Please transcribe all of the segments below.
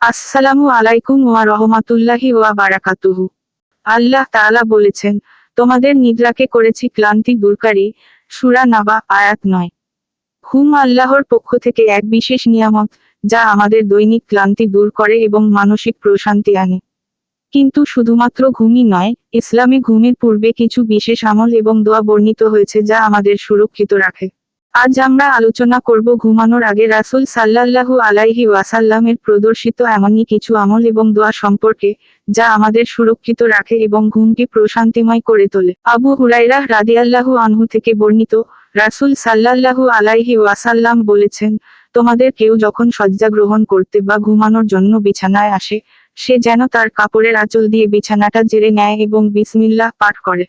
আসসালামু আলাইকুম ওয়া রহমাতুল্লাহি ওয়া বারাকাতুহু। আল্লাহ তাআলা বলেছেন, তোমাদের নিদ্রাকে করেছি ক্লান্তি দূরকারী, সুরা নাবা, আয়াত নয়। হুম আল্লাহর পক্ষ থেকে এক বিশেষ নিয়ামত, যা আমাদের দৈনিক ক্লান্তি দূর করে এবং মানসিক প্রশান্তি আনে। কিন্তু শুধুমাত্র ঘুমই নয়, ইসলামে ঘুমের পূর্বে কিছু বিশেষ আমল এবং দোয়া বর্ণিত হয়েছে যা আমাদের সুরক্ষিত রাখে। আজ আমরা আলোচনা করব ঘুমানোর আগে রাসূল সাল্লাল্লাহু আলাইহি ওয়াসাল্লামের প্রদর্শিত এমনই কিছু আমল এবং দোয়া সম্পর্কে, যা আমাদের সুরক্ষিত রাখে এবং ঘুমকে প্রশান্তিময় করে তোলে। আবু হুরাইরা রাদিয়াল্লাহু আনহু থেকে বর্ণিত, রাসূল সাল্লাল্লাহু আলাইহি ওয়াসাল্লাম বলেছেন, তোমাদের কেউ যখন শয্যা গ্রহণ করতে বা ঘুমানোর জন্য বিছানায় আসে, সে যেন তার কাপড়ের আঁচল দিয়ে বিছানাটা জেরে নেয় এবং বিসমিল্লাহ পাঠ করে।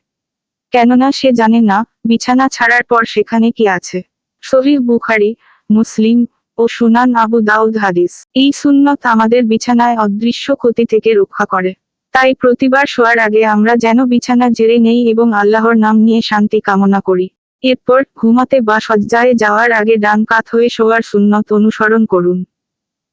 কেননা সে জানে না, বিছানা ছাড়ার পর সেখানে কি আছে। শহীদ বুখারি, মুসলিম ও সুনান আবু দাউদ হাদিস। এই সুন্নত আমাদের বিছানায় অদৃশ্য ক্ষতি থেকে রক্ষা করে। তাই প্রতিবার শোয়ার আগে আমরা যেন বিছানা জেরে নেই এবং আল্লাহর নাম নিয়ে শান্তি কামনা করি। এরপর ঘুমাতে বা সজ্জায় যাওয়ার আগে ডান কাত হয়ে শোয়ার সুন্নত অনুসরণ করুন।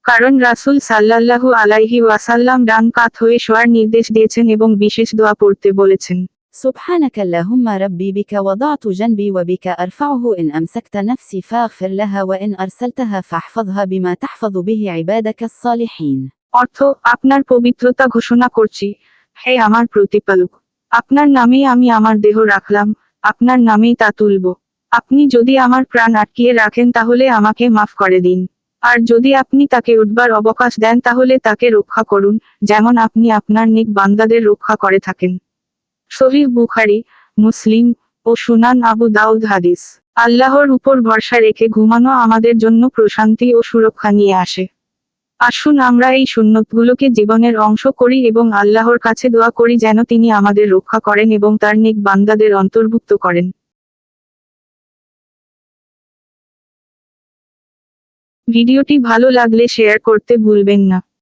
কারণ রাসূল সাল্লাল্লাহু আলাইহি ওয়াসাল্লাম ডান কাত হয়ে শোয়ার নির্দেশ দিয়েছেন এবং বিশেষ দোয়া পড়তে বলেছেন। سبحانك اللهم ربي بك وضعت جنبي وبك أرفعه إن أمسكت نفسي فاغفر لها وإن أرسلتها فاحفظها بما تحفظ به عبادك الصالحين অর্থ আপনার পবিত্রতা ঘোষণা করছি হে আমার প্রতিপালক আপনার নামেই আমি আমার দেহ রাখলাম আপনার নামেই তা তুলব আপনি যদি আমার প্রাণ আটকিয়ে রাখেন তাহলে আমাকে মাফ করে দিন আর যদি আপনি তাকে উঠবার অবকাশ দেন তাহলে তাকে রক্ষা করুন যেমন আপনি আপনার নিক বান্দাদের রক্ষা করে থাকেন শহীদ বুখারি, মুসলিম ও সুনান আবু দাউদ হাদিস। আল্লাহর উপর ভরসা রেখে ঘুমানো আমাদের জন্য প্রশান্তি ও সুরক্ষা নিয়ে আসে। আসুন আমরা এই সুন্নতগুলোকে জীবনের অংশ করি এবং আল্লাহর কাছে দোয়া করি যেন তিনি আমাদের রক্ষা করেন এবং তার নেক বান্দাদের অন্তর্ভুক্ত করেন। ভিডিওটি ভালো লাগলে শেয়ার করতে ভুলবেন না।